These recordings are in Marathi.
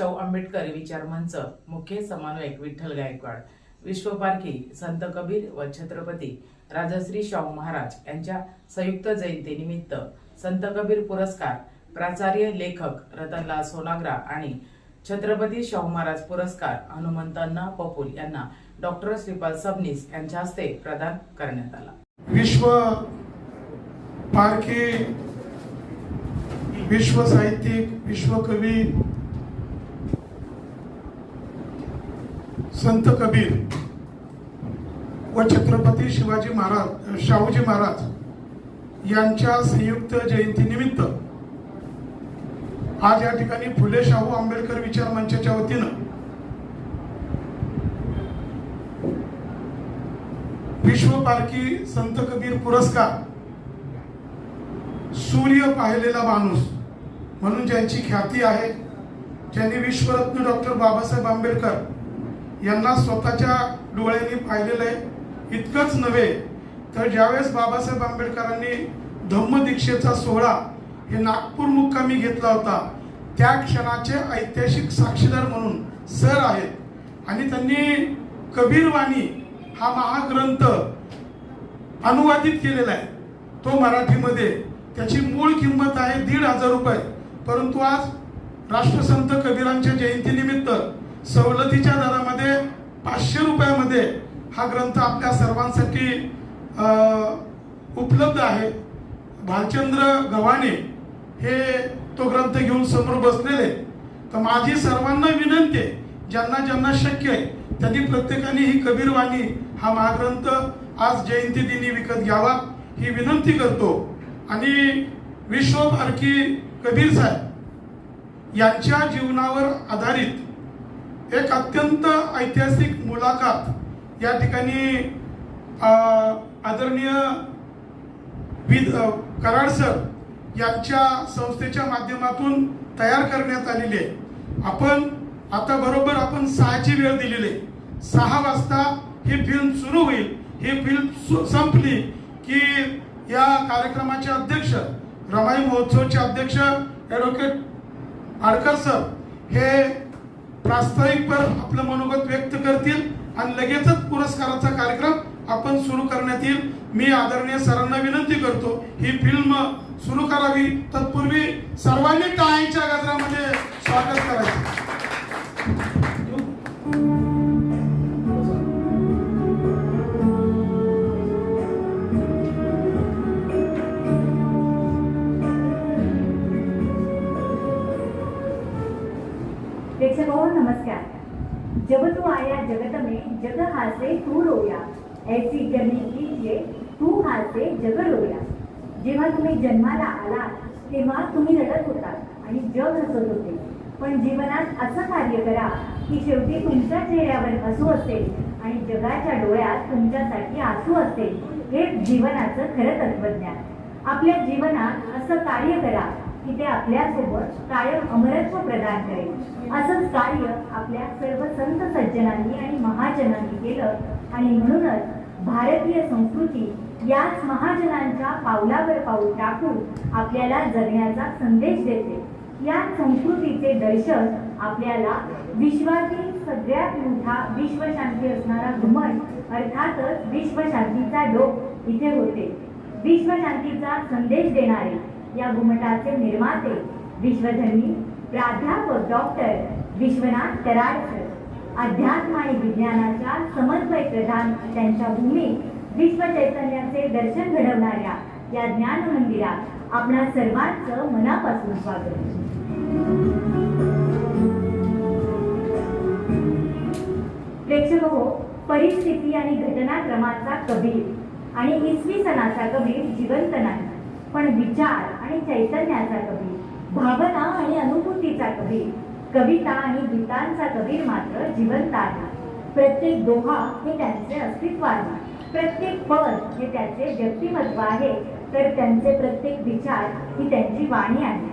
शाहू आंबेडकर विचार मंच मुख्य समन्वयक विठ्ठल गायकवाड विश्वपारखी संत कबीर व छत्रपती राजश्री शाहू महाराज यांच्या संयुक्त जयंतीनिमित्त संत कबीर पुरस्कार प्राचार्य लेखक रतनलाल सोनाग्रा आणि छत्रपती शाहू महाराज पुरस्कार हनुमंतांना पपुल यांना डॉक्टर श्रीपाल सबनीस यांच्या हस्ते प्रदान करण्यात आला. विश्व पारखी विश्व साहित्यिक विश्वकवी संत कबीर व छत्रपती शिवाजी महाराज शाहूजी महाराज यांच्या संयुक्त जयंतीनिमित्त आज या ठिकाणी फुले शाहू आंबेडकर विचार मंचाच्या वतीनं विश्व पारखी संत कबीर पुरस्कार सूर्य पाहिलेला माणूस म्हणून ज्यांची ख्याती आहे ज्यांनी विश्वरत्न डॉक्टर बाबासाहेब आंबेडकर यांना स्वतःच्या डोळ्यांनी पाहिलेलं आहे. इतकंच नव्हे तर ज्यावेळेस बाबासाहेब आंबेडकरांनी धम्मदीक्षेचा सोहळा हे नागपूर मुक्कामी घेतला होता त्या क्षणाचे ऐतिहासिक साक्षीदार म्हणून सर आहेत. आणि त्यांनी कबीरवाणी हा महाग्रंथ अनुवादित केलेला आहे. तो मराठीमध्ये. त्याची मूळ किंमत आहे दीड हजार रुपये. परंतु आज राष्ट्रसंत कबीरांच्या जयंतीनिमित्त सवलतीच्या दरामध्ये पाचशे रुपयामध्ये हा ग्रंथ आपल्या सर्वांसाठी उपलब्ध आहे. भालचंद्र गव्हाणे हे तो ग्रंथ घेऊन समोर बसलेले तर माझी सर्वांना विनंती आहे ज्यांना ज्यांना शक्य आहे त्यांनी प्रत्येकाने ही कबीरवाणी हा महाग्रंथ आज जयंती दिनी विकत घ्यावा ही विनंती करतो. आणि विश्वभारती कबीर साहेब यांच्या जीवनावर आधारित एक अत्यंत ऐतिहासिक मुलाखत या ठिकाणी आदरणीय विद कराड सर यांच्या संस्थेच्या माध्यमातून तयार करण्यात आलेली आहे. आपण आता बरोबर आपण सहाची वेळ दिलेली आहे. सहा वाजता ही फिल्म सुरू होईल. ही फिल्म सु- संपली की या कार्यक्रमाचे अध्यक्ष रमाई महोत्सवचे अध्यक्ष ॲडव्होकेट आडकर सर हे प्रास्ताविकपर आपलं मनोगत व्यक्त करतील आणि लगेचच पुरस्काराचा कार्यक्रम आपण सुरू करण्यात येईल. मी आदरणीय सरांना विनंती करतो ही फिल्म सुरू करावी. तत्पूर्वी सर्वांनी टाळ्यांच्या गजरामध्ये स्वागत करायचं. नमस्कार. जब तू आया जगत में जग हासे तू रोया. ऐसी जनी कीजिए तू हासे जग रोया. जेव्हा तुम्ही जन्माला आलात तेव्हा तुम्ही रडत होता आणि जग हसत होते. पण जीवनात असं कार्य करा की शेवटी तुमच्या चेहऱ्यावर हसू असेल आणि जगाच्या डोळ्यात तुमच्यासाठी आसू असेल. हे जीवनाचं खरं तत्वज्ञान. आपल्या जीवनात असं कार्य करा की ते आपल्यासोबत कायम अमरत्व प्रदान करेल. असंच कार्य आपल्या सर्व संत सज्जनांनी आणि महाजनांनी केलं. आणि म्हणूनच भारतीय संस्कृती याच महाजनांच्या पावलावर पाऊल टाकून आपल्याला जगण्याचा संदेश देते. या संस्कृतीचे दर्शन आपल्याला विश्वातील सगळ्यात मोठा विश्वशांती असणारा घुमट अर्थातच विश्वशांतीचा डोक इथे होते. विश्वशांतीचा संदेश देणारे या घुमटाचे निर्माते विश्वधर्मी प्राध्यापक डॉक्टर विश्वनाथ कराडकर अध्यात्म आणि विज्ञानाच्या समन्वय प्रधान त्यांच्या भूमीत विश्व चैतन्याचे दर्शन घडवणाऱ्या या ज्ञान मंदिरात आपणा सर्वांचं मनापासून स्वागत. प्रेक्षक हो परिस्थिती आणि घटनाक्रमाचा कबीर आणि इसवी सणाचा कबीर जिवंत नाही पण विचार आणि चैतन्याचा कबीर भावना आणि अनुभूतीचा कबीर कविता आणि गीतांचा कबीर मात्र जिवंत आहे. प्रत्येक दोहा हे त्यांचे अस्तित्व आहे. प्रत्येक पद हे त्याचे व्यक्तिमत्व आहे. तर त्यांचे प्रत्येक विचार ही त्यांची वाणी आहे.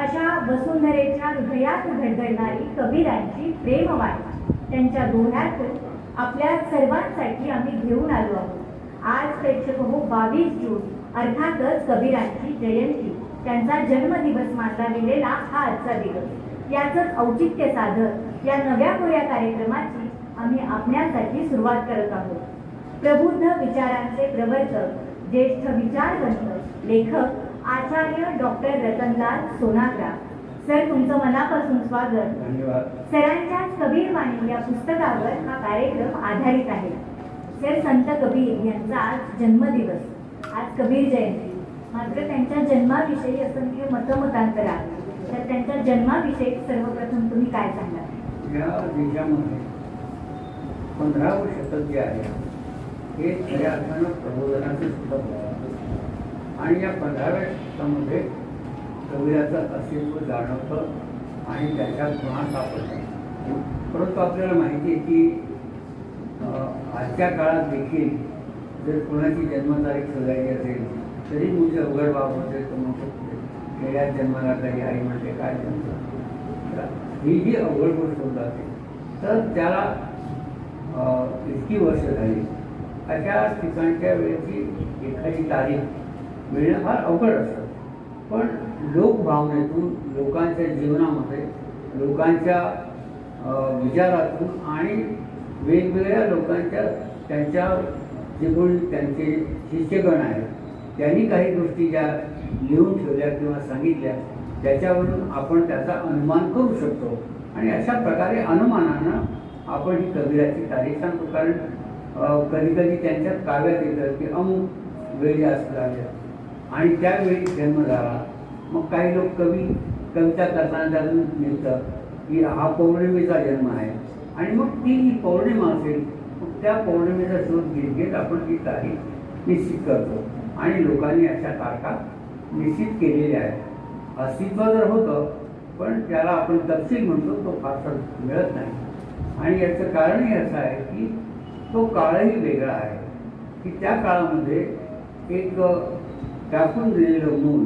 अशा वसुंधरेच्या हृदयात घडघडणारी कबीरांची प्रेमवाणी. त्यांच्या दोह्यातून आपल्या सर्वांसाठी आम्ही घेऊन आलो आहोत. आज प्रेक्षक हो बावीस जून अर्थातच कबीरांची जयंती. त्यांचा जन्मदिवस मानला गेलेला हा आजचा दिवस. याचंच औचित्य साधत या नव्या कोऱ्या कार्यक्रमाची आम्ही आपण्यासाठी सुरुवात करत आहोत. प्रबुद्ध विचारांचे प्रवर्तक ज्येष्ठ विचारवंत लेखक आचार्य डॉक्टर रतनलाल सोनाग्रा. सर तुमचं मनापासून स्वागत. सरांच्या कबीरवाणी या पुस्तकावर हा कार्यक्रम आधारित आहे. सर संत कबीर यांचा आज जन्मदिवस. आज कबीर जयंती. मात्र त्यांच्या जन्माविषयी असंख्य म्हणजे मतमतांतर आहे. तर त्यांच्या जन्माविषयी सर्वप्रथम तुम्ही काय सांगाल? या देशामध्ये पंधरावं शतक जे आहे हे खऱ्या अर्थानं प्रबोधनाचं शतक आणि या पंधराव्या शतकामध्ये कबीराचं अस्तित्व जाणवतं आणि त्याच्यात गुन्हा सापडतात. परंतु आपल्याला माहिती आहे की आजच्या काळात देखील जर कोणाची जन्मतारीख शोधायची असेल तरी मुझे अवघड बाब म्हणजे तो मग खेड्यात जन्माला काही आई म्हणते काय ही जी अवघड गोष्ट होत जाते तर त्याला इतकी वर्ष झाली. अशा ठिकाणच्या वेळेची एखादी तारीख मिळणं फार अवघड असतं. पण लोकभावनेतून लोकांच्या जीवनामध्ये लोकांच्या विचारातून आणि वेगवेगळ्या लोकांच्या त्यांच्या जे कोणी त्यांचे शिष्यगण आहेत त्यांनी काही गोष्टी ज्या लिहून ठेवल्या किंवा सांगितल्या त्याच्यावरून आपण त्याचा अनुमान करू शकतो. आणि अशा प्रकारे अनुमानानं आपण ही कबीराची तारीख सांगतो. कारण कधी कधी त्यांच्या काव्यात येतात की अमुक वेळी असं आणि त्यावेळी जन्म झाला. मग काही लोक कवी कविता करताना त्यातून मिळतं की हा पौर्णिमेचा जन्म आहे. आणि मग ती ही पौर्णिमा असेल मग त्या पौर्णिमेचा शोध घेत घेत आपण ती तारीख निश्चित करतो. आणि लोकांनी अशा तारखा निश्चित केलेल्या आहेत. अस्तित्व जर होतं पण त्याला आपण तपशील म्हणतो तो फारसा मिळत नाही. आणि याचं कारणही असं आहे की तो काळही वेगळा आहे. की त्या काळामध्ये एक टाकून दिलेलं मूल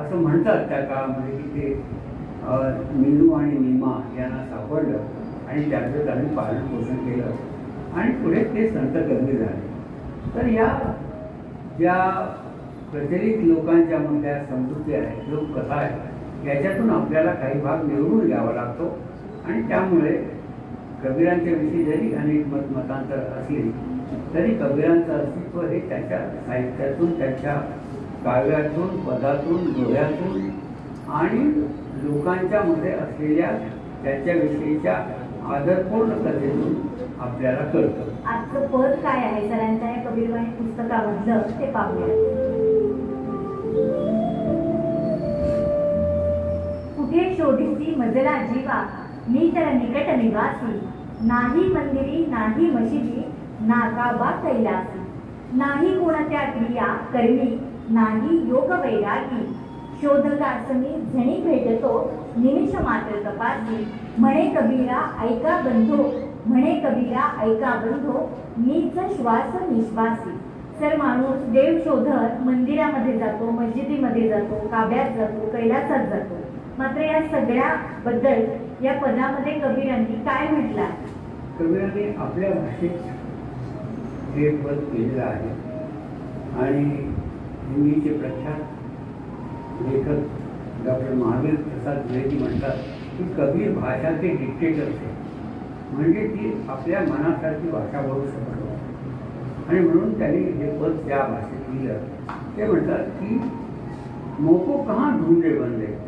असं म्हणतात त्या काळामध्ये की ते मेनू मीनू आणि नीमा यांना सापडलं आणि त्याचं त्यांनी पालन पोषण केलं. आणि पुढे ते संत कबीर झाले. तर या ज्या प्रचलित लोकांच्या मधल्या समजुती आहेत लोककथा आहे याच्यातून आपल्याला काही भाग निवडून घ्यावा लागतो. आणि त्यामुळे कबीरांच्या विषयी जरी अनेक मत मतांतर असली तरी कबीरांचं अस्तित्व हे त्याच्या साहित्यातून त्याच्या काव्यातून पदातून डोळ्यातून आणि लोकांच्या मध्ये असलेल्या त्याच्याविषयीच्या आदरपूर्ण कथेतून आपल्याला कळतं. आजचं पद काय आहे? सरांच्या या कबीरवाणी पुस्तकामधलं ते पाहूया. कुठे शोधिसी मजला जीवा? मी तर निकट निवासी. नाही मंदिरी नाही मशिदी नाकाबा कैलासी. नाही कोणत्या क्रिया कर्मी नाही योग वैरागी. शोधकासनी झणी भेटतो निमिष मात्र तपासी. म्हणे कबीरा ऐका बंधू म्हणे कबीरा ऐका बंधो मीच श्वास निश्वासी. सर माणूस देव शोधत मंदिरामध्ये जातो मस्जिदीमध्ये जातो काब्यात जातो कैलासात जातो. मात्र या सगळ्या बद्दल या पदामध्ये कबीरांनी काय म्हटलं? कबीरांनी आपल्या भाषेत हे पद केलेलं आहे. आणि हिंदीचे प्रख्यात लेखक डॉक्टर महावीर प्रसाद द्विवेदी म्हणतात की कबीर भाषा ते डिक्टेटर आहे म्हणजे ती आपल्या मनासारखी भाषा बोलू शकत. आणि म्हणून त्यांनी हे पद त्या भाषेत लिहिलं. ते म्हणतात की, मोको कहाँ ढूंढे बंदे?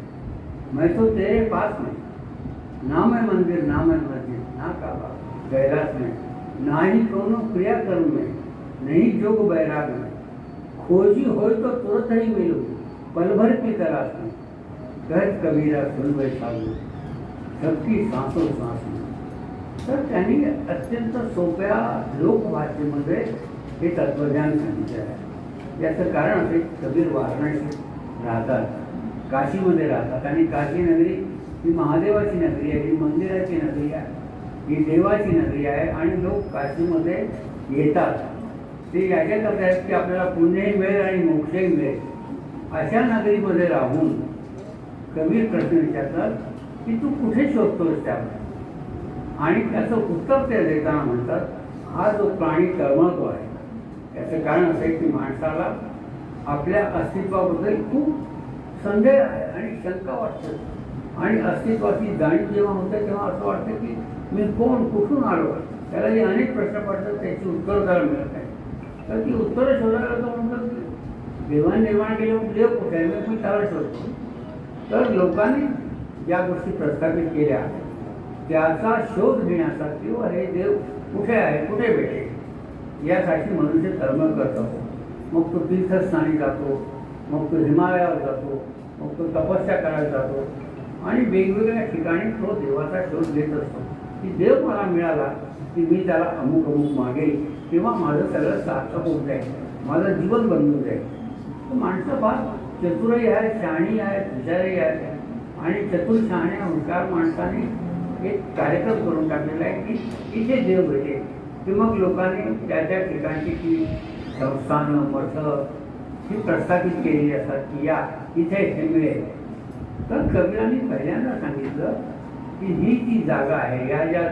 मैं तो तेरे पास में नाम है मंदिर नाम है मस्जिद, ना काबा, कैलाश में. ना ही कोनो क्रिया कर्म में, नहीं जोग बैराग में. खोजी हो तो तुरंत ही मिलो, पल भर की तलाश में. कहत कबीरा सुन बैसागो सबकी सांसों सांस में. तर त्यांनी अत्यंत सोप्या लोकभाषेमध्ये हे तत्वज्ञान सांगितलं आहे. याचं कारण असे कबीर वाराणसीत राहतात काशीमध्ये राहतात. आणि काशी नगरी ही महादेवाची नगरी आहे ही मंदिराची नगरी आहे ही देवाची नगरी आहे. आणि लोक काशीमध्ये येतात. ते याच्याकरता आहेत की आपल्याला पुण्यही मिळेल आणि मोक्षही मिळेल. अशा नगरीमध्ये राहून कबीर प्रश्न विचारतात की तू कुठे शोधतोस त्यामध्ये आणि त्याचं उत्तर ते देताना म्हणतात हा जो प्राणी तळमळतो आहे. याचं कारण असं आहे की माणसाला आपल्या अस्तित्वाबद्दल खूप संदेह आहे आणि शंका वाटते. आणि अस्तित्वाची जाणीव जेव्हा होते तेव्हा असं वाटतं की मी कोण कुठून आलो? त्याला जे अनेक प्रश्न पडतात त्याची उत्तर त्याला मिळत आहे तर ती उत्तरं शोधायला तो म्हणतात की निर्माण केले देव कुठे आहे? मी त्याला शोधतो. तर लोकांनी ज्या गोष्टी प्रस्थापित केल्या आहेत त्याचा शोध घेण्यासाठी व हे देव कुठे आहे? कुठे भेटेल यासाठी मनुष्य धर्म करतो. मग तो तीर्थस्थानी जातो मग तो हिमालयावर जातो मग तो तपस्या करायला जातो आणि वेगवेगळ्या ठिकाणी तो देवाचा शोध घेत असतो. की देव मला मिळाला की मी त्याला अमुक अमुक मागेल किंवा माझं त्याला सार्थक होऊन जाईल माझं जीवन बनवून जाईल तर माणसं फार चतुरही आहे शहाणी आहेत हुशारही आहेत. आणि चतुर शहाण्या हुशार माणसाने एक कार्यक्रम करून टाकलेला आहे. की इथे देव भेटेल की मग लोकांनी त्या त्या ठिकाणची ती संस्थानं मठं ही प्रस्थापित केलेली असतात की या इथे हे मिळेल. तर कबीरांनी पहिल्यांदा सांगितलं की ही जी जागा आहे या ज्या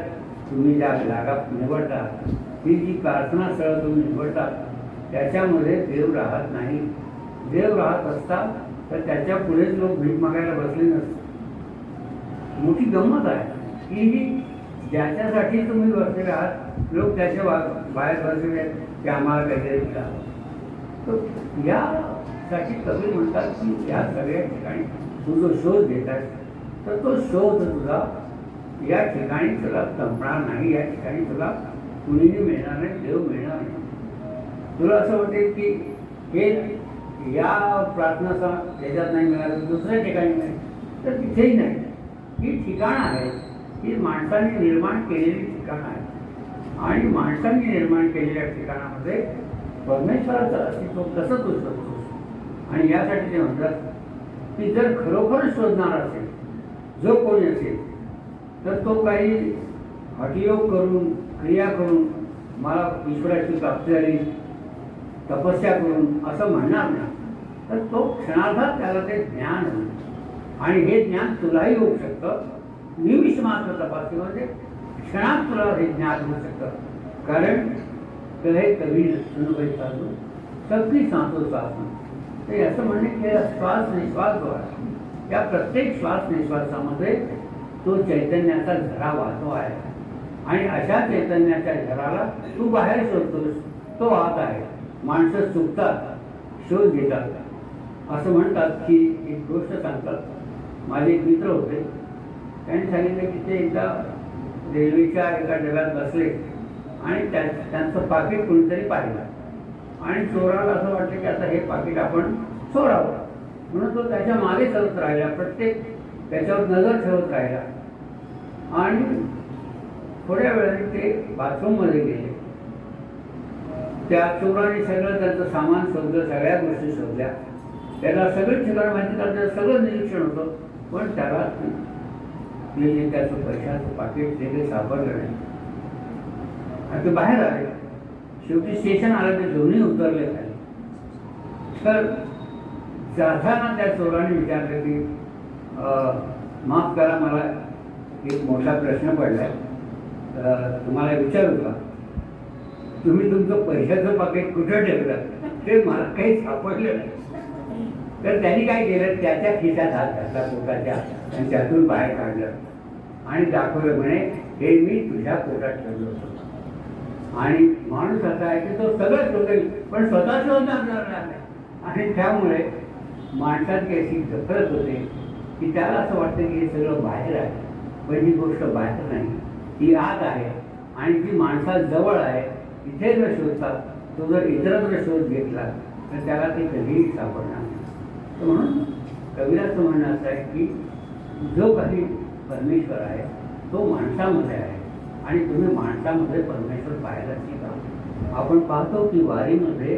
तुम्ही ज्या जागा निवडता ही जी प्रार्थना स्थळं तुम्ही निवडता त्याच्यामध्ये देव राहत नाही. देव राहत असता तर त्याच्या पुढेच लोक भीक मागायला बसले नसते. मोठी गंमत आहे. की ही ज्याच्यासाठी तुम्ही बसलेले आहात लोक त्याच्या बाहेर बसलेले आहेत की आम्हाला काहीतरी. तर यासाठी कबीर म्हणतात की या सगळ्या ठिकाणी तू जो शोध घेत आहेस तर तो शोध तुझा या ठिकाणी तुला संपणार नाही या ठिकाणी तुला कुणीही मिळणार नाही देव मिळणार नाही. तुला असं वाटेल की हे या प्रार्थनाचा ह्याच्यात नाही मिळालं दुसऱ्या ठिकाणी नाही तर तिथेही नाही. ही ठिकाणं आहेत ही माणसाने निर्माण केलेली ठिकाणं आहेत. आणि माणसांनी निर्माण केलेल्या ठिकाणामध्ये परमेश्वराचं अस्तित्व कसं दुसरं असतो आणि यासाठी ते म्हणतात की जर खरोखर शोधणार असेल जो कोणी असेल तर तो काही हटयोग करून क्रिया करून मला ईश्वराची प्राप्ती झाली तपस्या करून असं म्हणणार नाही. तर तो क्षणार्धात त्याला ते ज्ञान होईल. आणि हे ज्ञान तुलाही होऊ शकतं. निमिष मात्र तपासणीमध्ये क्षणात तुला हे ज्ञान होऊ शकतं कारण कहे सुनबाई साधू ते असं म्हणणे की श्वास निश्वास आहे या प्रत्येक श्वास निश्वासामध्ये तो चैतन्याचा झरा वाहतो आहे आणि अशा चैतन्याच्या झराला तू बाहेर शोधतोस तो वाहत आहे माणसं चुकतात शोध घेतात असं म्हणतात की एक गोष्ट सांगतात माझे एक मित्र होते त्यांनी सांगितलं की ते एकदा रेल्वेच्या एका डब्यात बसले आणि त्या त्यांचं पाकिट कोणीतरी पाहिलं. आणि चोराला असं वाटलं की आता हे पाकिट आपण चोरावं. म्हणून तो त्याच्यामागे चलत राहिला प्रत्येक त्याच्यावर नजर ठेवत राहिला. आणि थोड्या वेळाने ते बाथरूममध्ये गेले. त्या चोराने सगळं त्यांचं सामान शोधलं सगळ्या गोष्टी शोधल्या त्याला सगळं ठिकाण माहिती कारण सगळं निरीक्षण होतं. पण त्याला आपल्याला त्याचं पैशाचं पाकिट ते काही सापडलं नाही. आणि ते बाहेर आले. शेवटी स्टेशन आलं ते दोन्ही उतरले खाली. तर जाताना त्या चोराने विचारलं की माफ करा मला एक मोठा प्रश्न पडलाय. तुम्हाला विचारू का? तुम्ही तुमचं पैशाचं पाकिट कुठं ठेवलं? ते मला काही सापडलं नाही. तर त्यांनी काय केलं? त्याच्या खिशात हात घातला पोटाच्या आणि त्यातून बाहेर काढलं. आणि दाखवलं म्हणे हे मी तुझ्या पोटात ठेवलं होतं. आणि माणूस असा आहे की तो सगळं शोधेल पण स्वतः शोधणार नाही. आणि त्यामुळे माणसाची अशी गफलत होते की त्याला असं वाटतं की हे सगळं बाहेर आहे. पण ही गोष्ट बाहेर नाही. ती आत आहे. आणि ती माणसाजवळ आहे. इथे जर शोधतात तो जर इतरत्र शोध घेतला तर त्याला ते कधीही सापडणार नाही. म्हणून कबीराचं म्हणणं असं आहे की जो काही परमेश्वर आहे तो माणसामध्ये आहे. आणि तुम्ही माणसामध्ये परमेश्वर पाहायला शिका. आपण पाहतो की वारीमध्ये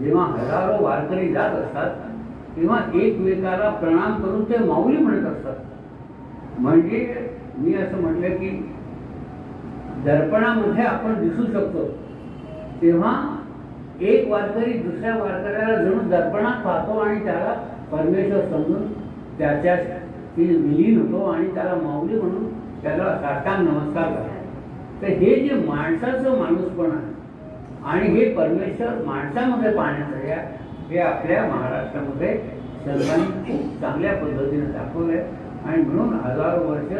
जेव्हा हजारो वारकरी जात असतात तेव्हा एकमेकाला प्रणाम करून ते माऊली म्हणत असतात. म्हणजे मी असं म्हटलं की दर्पणामध्ये आपण दिसू शकतो. तेव्हा एक वारकरी दुसऱ्या वारकऱ्याला जणू दर्पणात पाहतो आणि त्याला परमेश्वर समजून त्याच्या ती विलीन होतो आणि त्याला माऊली म्हणून त्याला साष्टांग नमस्कार करतो तर हे जे माणसाचं माणूसपण आहे आणि हे परमेश्वर माणसामध्ये पाहण्याचं या हे आपल्या महाराष्ट्रामध्ये सर्वांनी खूप चांगल्या पद्धतीने दाखवलं आहे आणि म्हणून हजारो वर्ष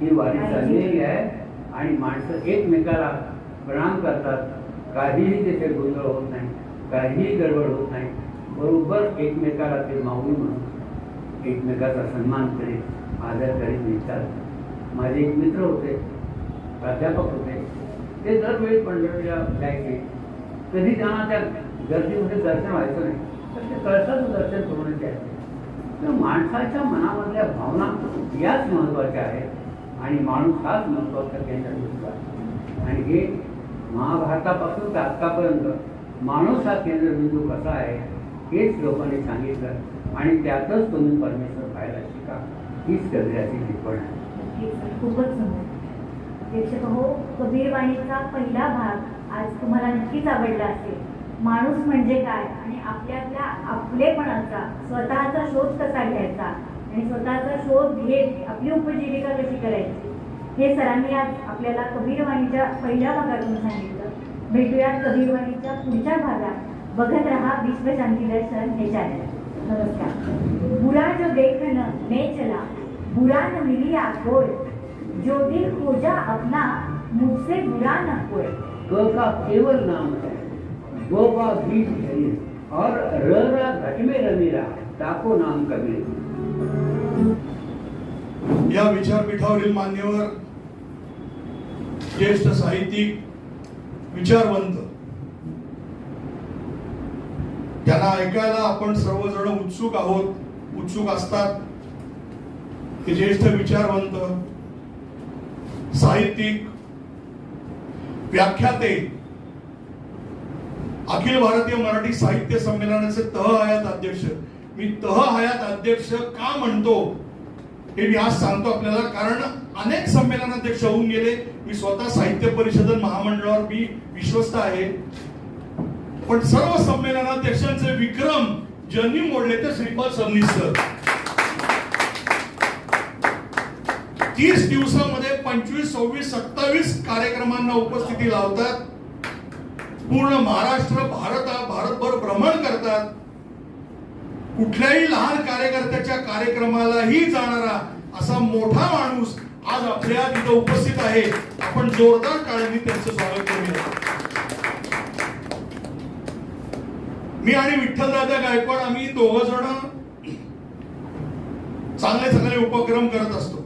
ही वारी चाललेली आहे. आणि माणसं एकमेकाला प्रणाम करतात. काहीही तिथे गोंधळ होत नाही काहीही गडबड होत नाही. बरोबर एकमेकाला ते माऊली म्हणून. एकमेकाचा सन्मान करीत आदर करीत निघतात. माझे एक मित्र होते प्राध्यापक होते. ते दरवेळी पंढरीला जायचे कधी त्यांना त्या गर्दीमध्ये दर्शन व्हायचं नाही तर ते कळसाचं दर्शन करून यायचे तर माणसाच्या मनामधल्या भावना याच महत्त्वाच्या आहेत आणि माणूस हाच महत्त्वाचा त्यांच्या आहे आणि हे महाभारतापासून ते आत्तापर्यंत माणूस हा केंद्रबिंदू कसा आहे हेच लोकांनी सांगितलं. आणि त्यातच तुम्ही परमेश्वर पाहायला शिका हीच कबीराची शिकवण आहे. खूपच सुंदर. प्रेक्षक हो कबीरवाणीचा पहिला भाग आज तुम्हाला नक्कीच आवडला असेल. माणूस म्हणजे काय आणि आपल्यातल्या आपलेपणाचा स्वतःचा शोध कसा घ्यायचा आणि स्वतःचा शोध घेत आपली उपजीविका कशी करायची? हे सरांनी आज आपल्याला कबीरवाणीच्या पहिल्या भागातून सांगितलं. भेटूयात कबीरवाणीच्या पुढच्या भागात. बघत रहा विश्वशांती दर्शन हे चॅनल नमस्कार। बुरा जो देखन मैं चला बुरा न मिलिया कोई। जो दिल खोजा अपना मुझसे बुरा न कोई। ग का केवल नाम है गो का बीज शरीर और र रा घट में रमीरा ताको नाम कबीर या विचारपीठावरील मान्यवर ज्येष्ठ साहित्यिक विचारवंत। त्यांना ऐकायला आपण सर्वजण उत्सुक आहोत. उत्सुक असतात. ते ज्येष्ठ विचारवंत साहित्यिक व्याख्याते. अखिल भारतीय मराठी साहित्य संमेलनाचे तह हयात अध्यक्ष. मी तह हयात अध्यक्ष का म्हणतो? हे मी आज सांगतो आपल्याला कारण अनेक संमेलनाध्यक्ष होऊन गेले. मी स्वतः साहित्य परिषद महामंडळावर मी विश्वस्त आहे. पण सर्व संमेलनाध्यक्षांचे विक्रम ज्यांनी मोडले ते श्रीपाद सबनीस सर तीस दिवसामध्ये पंचवीस सव्वीस सत्तावीस कार्यक्रमांना उपस्थिती लावतात. पूर्ण महाराष्ट्र भारत भारतभर भ्रमण करतात. कुठल्याही लहान कार्यकर्त्याच्या कार्यक्रमालाही जाणारा असा मोठा माणूस आज आपल्या तिथं उपस्थित आहे. आपण जोरदार टाळ्यांनी त्यांचं स्वागत करूया. मी आणि विठ्ठलदादा गायकवाड आम्ही दोघ जण चांगले चांगले उपक्रम करत असतो.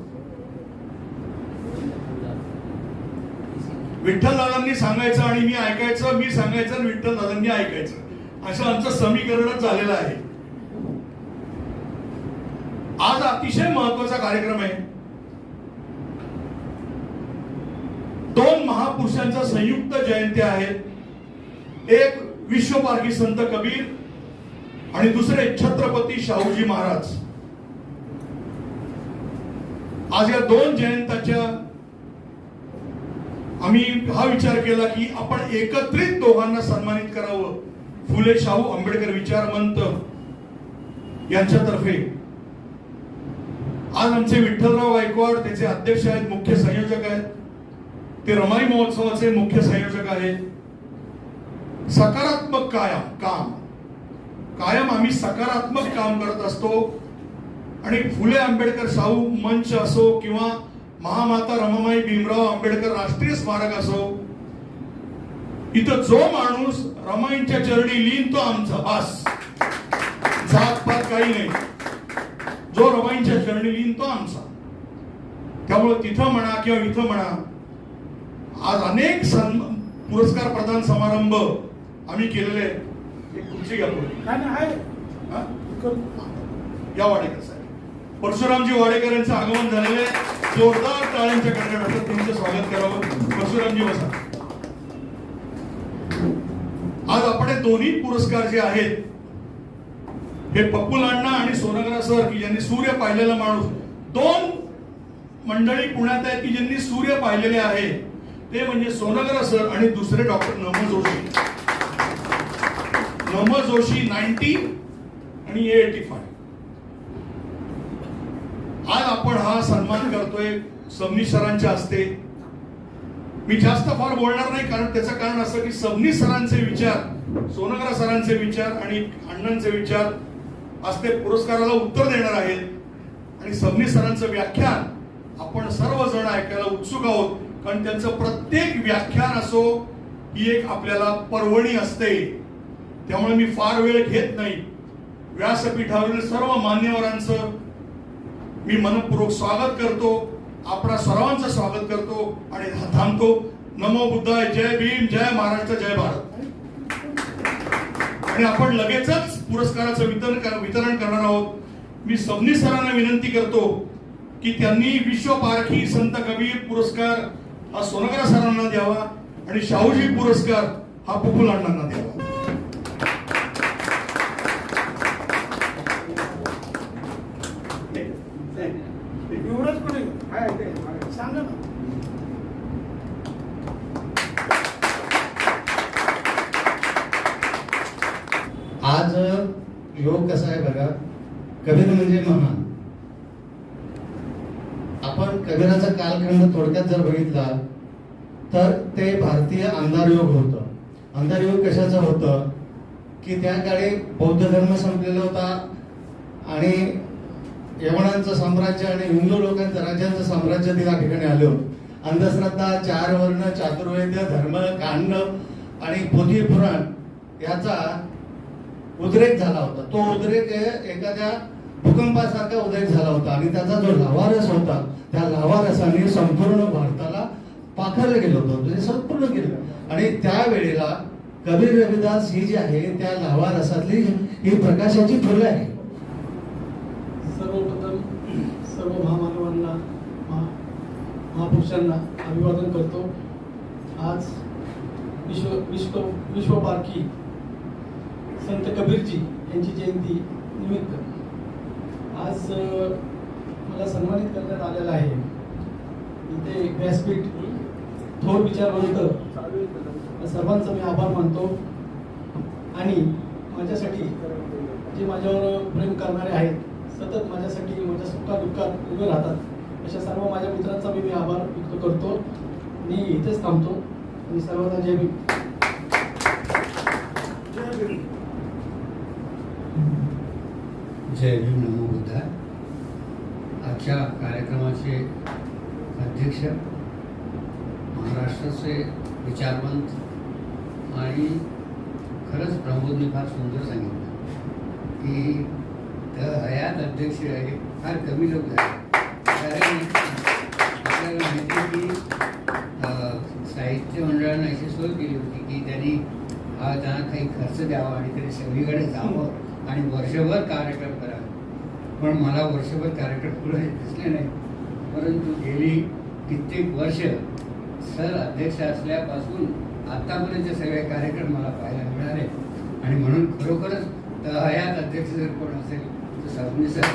विठ्ठलदादांनी सांगायचं आणि मी ऐकायचं मी सांगायचं आणि विठ्ठलदादांनी ऐकायचं. असं आमचं समीकरणच झालेलं आहे. आज अतिशय महत्त्वाचा कार्यक्रम आहे. दोन महापुरुषांच्या संयुक्त जयंती आहेत. एक विश्वपारखी संत कबीर आणि दुसरे छत्रपती शाहूजी महाराज. आज या दोन जयंताच्या आम्ही हा विचार केला की आपण एकत्रित दोघांना सन्मानित करावं. फुले शाहू आंबेडकर विचारमंत यांच्यातर्फे. आज आमचे विठ्ठलराव गायकवाड त्याचे अध्यक्ष आहेत मुख्य संयोजक आहेत. ते रमाई महोत्सवाचे मुख्य संयोजक आहेत. सकारात्मक कायम काम. कायम आम्ही सकारात्मक काम करत असतो. आणि फुले आंबेडकर शाहू मंच असो किंवा महामाता रमामाई भीमराव आंबेडकर राष्ट्रीय स्मारक असो इथं जो माणूस रमाईंच्या चरणी लीन तो आमचा बास जात पात काही नाही. जो रमाईंच्या चरणी लीन तो आमचा. त्यामुळे तिथं म्हणा किंवा इथं म्हणा आज अनेक सन्मान पुरस्कार प्रदान समारंभ आम्ही केलेले एक खुर्ची घ्या? या वाडेकर साहेब. परशुरामजी वाडेकर यांचं आगमन झालेलं जोरदार टाळ्यांच्या कडकडाटात तुमचं स्वागत करावं. परशुरामजी बसा. आज आपण दोन्ही पुरस्कार जे आहेत हे पप्पू अण्णा आणि सोनगरा सर की ज्यांनी सूर्य पाहिलेला माणूस दोन मंडळी पुण्यात आहेत की ज्यांनी सूर्य पाहिलेले आहे ते म्हणजे सोनगरा सर आणि दुसरे डॉक्टर नम जोशी. नम जोशी नाईन्टी आणि एटी फाय आज आपण हा सन्मान करतोय सबनीस सरांच्या हस्ते. मी जास्त फार बोलणार नाही कारण त्याचं कारण असं की सबनीस सरांचे विचार सोनगरा सरांचे विचार आणि अण्णांचे विचार आज ते पुरस्काराला उत्तर देणार आहेत. आणि सबनीस सरांचं व्याख्यान आपण सर्वजण ऐकायला उत्सुक आहोत कारण त्यांचं प्रत्येक व्याख्यान असो ही एक आपल्याला पर्वणी असते. त्यामुळे मी फार वेळ घेत नाही. व्यासपीठावरील सर्व मान्यवरांचं मी मनपूर्वक स्वागत करतो. आपणा सर्वांचं स्वागत करतो आणि थांबतो. नमो बुद्धाय जय भीम जय महाराष्ट्र जय भारत. आणि आपण लगेचच पुरस्काराचं वितरण कर- वितरण करणार आहोत. मी सबनी सरांना विनंती करतो की त्यांनी विश्व पारखी संत कबीर पुरस्कार हा सोनगरा सरांना द्यावा आणि शाहूजी पुरस्कार हा पुकुल अण्णांना द्यावा युवराज कुठे सांगा ना आज योग कसा आहे बघा कबीर म्हणजे महान आपण कबीराचा कालखंड थोडक्यात जर बघितला तर ते भारतीय अंधार योग होतं. अंधार योग कशाचं होतं? की त्या काळी बौद्ध धर्म संपलेला होता आणि यवनांचं साम्राज्य आणि हिंदू लोकांचं राज्यांचं साम्राज्य त्या ठिकाणी आलं. होतं अंधश्रद्धा चार वर्ण चातुर्वेद्य धर्म कांड आणि पोथी पुराण याचा उद्रेक झाला होता. तो उद्रेक हे एखाद्या भूकंपासारखा उद्रेक झाला होता आणि त्याचा जो लावारस होता त्या लावारसाने संपूर्ण भारताला पाखरलं गेलं होतं म्हणजे संपूर्ण केलं आणि त्यावेळेला कबीर रविदास ही जी आहे त्या लावारसातली ही प्रकाशाची फुलं आहे सर्वप्रथम सर्व महामानवांना महा महापुरुषांना अभिवादन करतो. आज विश्व विश्व विश्व पारखी संत कबीरजी यांची जयंती निमित्त आज मला सन्मानित करण्यात आलेलं आहे. इथे व्यासपीठ थोर विचारवंत. सर्वांचा मी आभार मानतो. आणि माझ्यासाठी जे माझ्यावर प्रेम करणारे आहेत सतत माझ्यासाठी माझ्या सुखा दुःखात उभे राहतात अशा सर्व माझ्या मित्रांचा मी मी आभार व्यक्त करतो. मी इथेच थांबतो. आणि सर्वांना जय मी जय भीम. जय भीम नमो बुद्धा आजच्या कार्यक्रमाचे अध्यक्ष महाराष्ट्राचे विचारवंत आणि खरंच प्रमोदने फार सुंदर सांगितलं की हयात अध्यक्ष हे फार कमी लोक झाले कारण आपल्याला माहिती आहे की साहित्य मंडळानं अशी सोय केली होती की त्यांनी हा त्यांना काही खर्च द्यावा आणि तरी सगळीकडे जावं आणि वर्षभर कार्यक्रम करावा. पण मला वर्षभर कार्यक्रम पुढे दिसले नाही. परंतु गेली कित्येक वर्ष सर अध्यक्ष असल्यापासून आतापर्यंतचे सगळे कार्यक्रम मला पाहायला मिळाले आणि म्हणून खरोखरच हयात अध्यक्ष जर कोण असेल तर सरपंच सर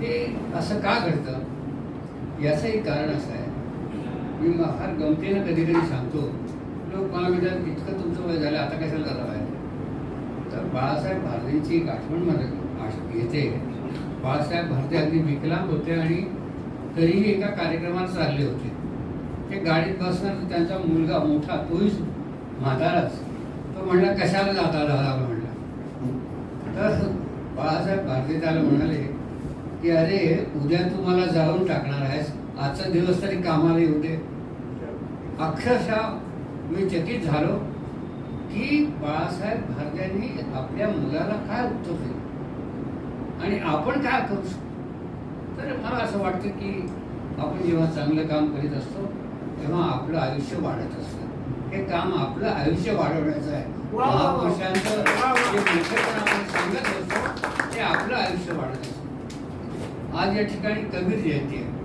हे असं का घडतं? याचंही कारण असं आहे. मी फार गमतीनं कधी कधी सांगतो लोक मला म्हणतात इतकं तुमचं वय झालं आता कशाला झालं बाहेर? तर बाळासाहेब भारतींची एक आठवण मला येते. बाळासाहेब भारती अगदी विकलांग होते आणि तरीही एका कार्यक्रमात चालले होते. ते गाडीत बसणार त्यांचा मुलगा मोठा तोही म्हाताराच. तो म्हणला कशाला जाता दादा म्हणला. तर बाळासाहेब भारती त्याला म्हणाले की अरे उद्या तू मला जाळून टाकणार आहेस. आजचा दिवस तरी कामाला येऊ दे. अक्षरशः मी चकित झालो की बाळासाहेब भारत्यांनी आपल्या मुलाला काय उत्तर दिलं? आणि आपण काय करू शकतो? असं वाटतं की आपण जेव्हा चांगलं काम करीत असतो तेव्हा आपलं आयुष्य वाढत असतं. हे काम आपलं आयुष्य वाढवण्याचं आहे. महापुरुषांचं. जे मोठेपण आपण सांगत असतो ते आपलं आयुष्य वाढत असतं. आज या ठिकाणी कबीर जयंती आहे.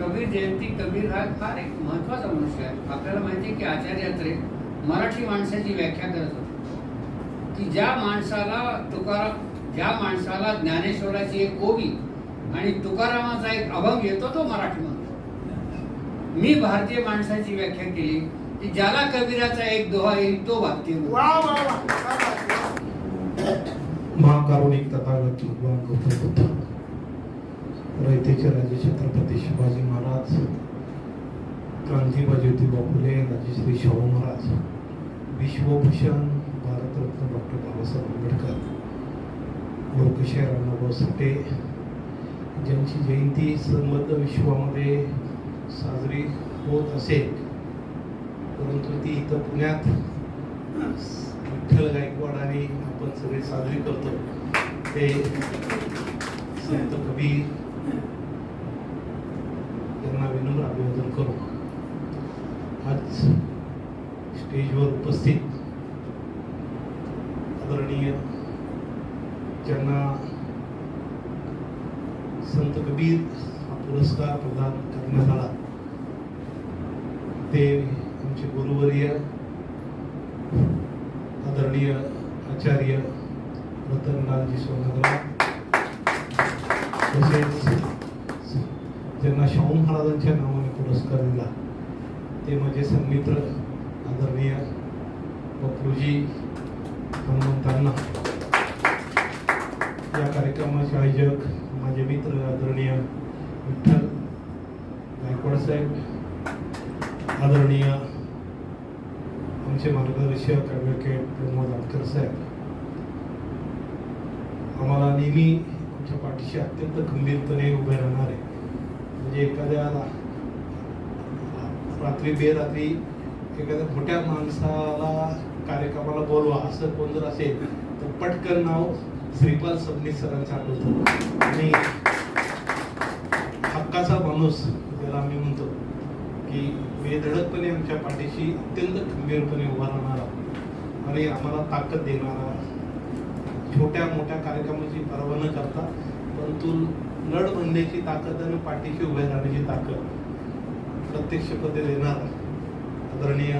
कबीर जयंती कबीर हा फार एक महत्त्वाचा मनुष्य आहे. आपल्याला माहिती आहे की आचार्य अत्रे मराठी माणसाची व्याख्या करत होते. की ज्या माणसाला तुकाराम ज्या माणसाला ज्ञानेश्वराची एक ओवी आणि तुकारामाचा एक अभंग येतो तो मराठी माणूस मी भारतीय माणसाची व्याख्या केली की ज्याला कबीराचा एक दोहा येईल तो भारतीय. महाकारुणिक तथागत भगवान गौतम बुद्ध. रयतेचे राजे छत्रपती शिवाजी महाराज क्रांतीबा ज्योतिबा फुले राजश्री शाहू महाराज विश्वभूषण भारतरत्न डॉक्टर बाबासाहेब आंबेडकर लोकशाहीर अण्णाभाऊ साठे ज्यांची जयंती समृद्ध विश्वामध्ये साजरी होत असेल परंतु ती इथं पुण्यात विठ्ठल गायकवाड आणि आपण सगळे साजरी करतो. ते संत कबीर यांना विनम्र अभिवादन करू. आज स्टेजवर उपस्थित आदरणीय ज्यांना संत कबीर हा पुरस्कार प्रदान करण्यात आला ते आमचे गुरुवर्य आदरणीय आचार्य रतनलालजी सोनगरा तसेच ज्यांना शाहू महाराजांच्या नावाने पुरस्कार दिला ते माझे सन्मित्र आदरणीय बापूजी हनुमंतांना. या कार्यक्रमाचे आयोजक माझे मित्र आदरणीय विठ्ठल गायकवाड साहेब आदरणीय आमचे मार्गदर्शक ॲडव्होकेट प्रमोद आटकर साहेब. आम्हाला नेहमी आमच्या पाठीशी अत्यंत गंभीरपणे उभे राहणारे म्हणजे एखाद्या रात्री बेरात्री एखाद्या मोठ्या माणसाला कार्यक्रमाला बोलवा असं कोण जर असेल तर पटकन नाव श्रीपाल सबनीस सरांचं आठवतं आणि हक्काचा माणूस की बेधडकपणे आमच्या पाठीशी अत्यंत खंबीरपणे उभा राहणारा आणि आम्हाला ताकद देणारा छोट्या मोठ्या कार्यक्रमाची पर्वा न करता परंतु लढ बनण्याची ताकद आणि पाठीशी उभे राहण्याची ताकद प्रत्यक्षपणे देणारा आदरणीय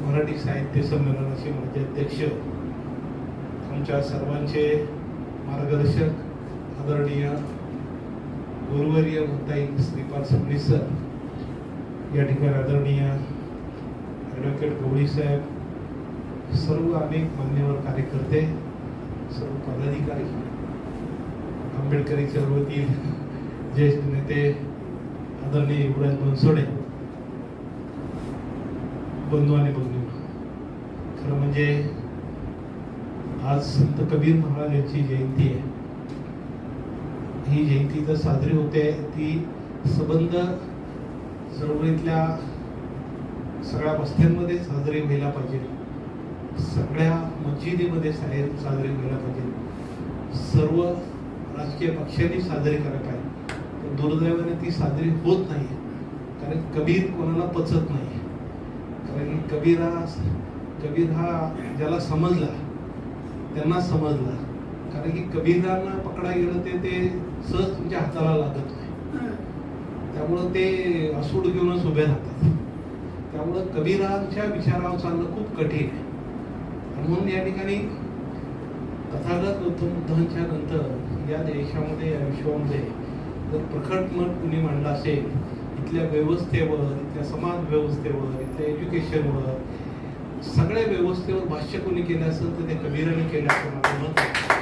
मराठी साहित्य संमेलनाचे माझे अध्यक्ष आमच्या सर्वांचे मार्गदर्शक आदरणीय गुरुवर्य म्हणता श्रीपाल श्रीपाद सबनीस सर. या ठिकाणी आदरणीय ॲडव्होकेट गवळी साहेब सर्व अनेक मान्यवर कार्यकर्ते सर्व पदाधिकारी आंबेडकरी चळवळीतील ज्येष्ठ नेते आदरणीय युवराज बनसोडे बंधू आणि बंधू खरं म्हणजे आज संत कबीर महाराज यांची जयंती आहे. ही जयंती तर साजरी होते ती सबंध चळवळीतल्या सगळ्या वस्त्यांमध्ये साजरी व्हायला पाहिजे. सगळ्या मस्जिदीमध्ये साहेब साजरी व्हायला पाहिजे. सर्व राजकीय पक्षांनी साजरी करायला पाहिजे. पण दुर्दैवाने ती साजरी होत नाही. कारण कबीर कोणाला पचत नाही. कारण कबीर हा कबीर हा ज्याला समजला त्यांना समजला. कारण की कबीरांना पकडा गेलं ते ते सहज तुमच्या हाताला लागत नाही. त्यामुळं ते असूड घेऊनच उभे राहतात. त्यामुळं कबीरांच्या विचारावर चालणं खूप कठीण आहे. म्हणून या ठिकाणी तथागत गौतम बुद्धांच्या नंतर या देशामध्ये या विश्वामध्ये जर प्रखट मत कुणी मांडलं असेल इथल्या व्यवस्थेवर इथल्या समाज व्यवस्थेवर इथल्या एज्युकेशनवर सगळ्या व्यवस्थेवर भाष्य कोणी केलं असेल तर ते कबीराने केलं असं माझं मत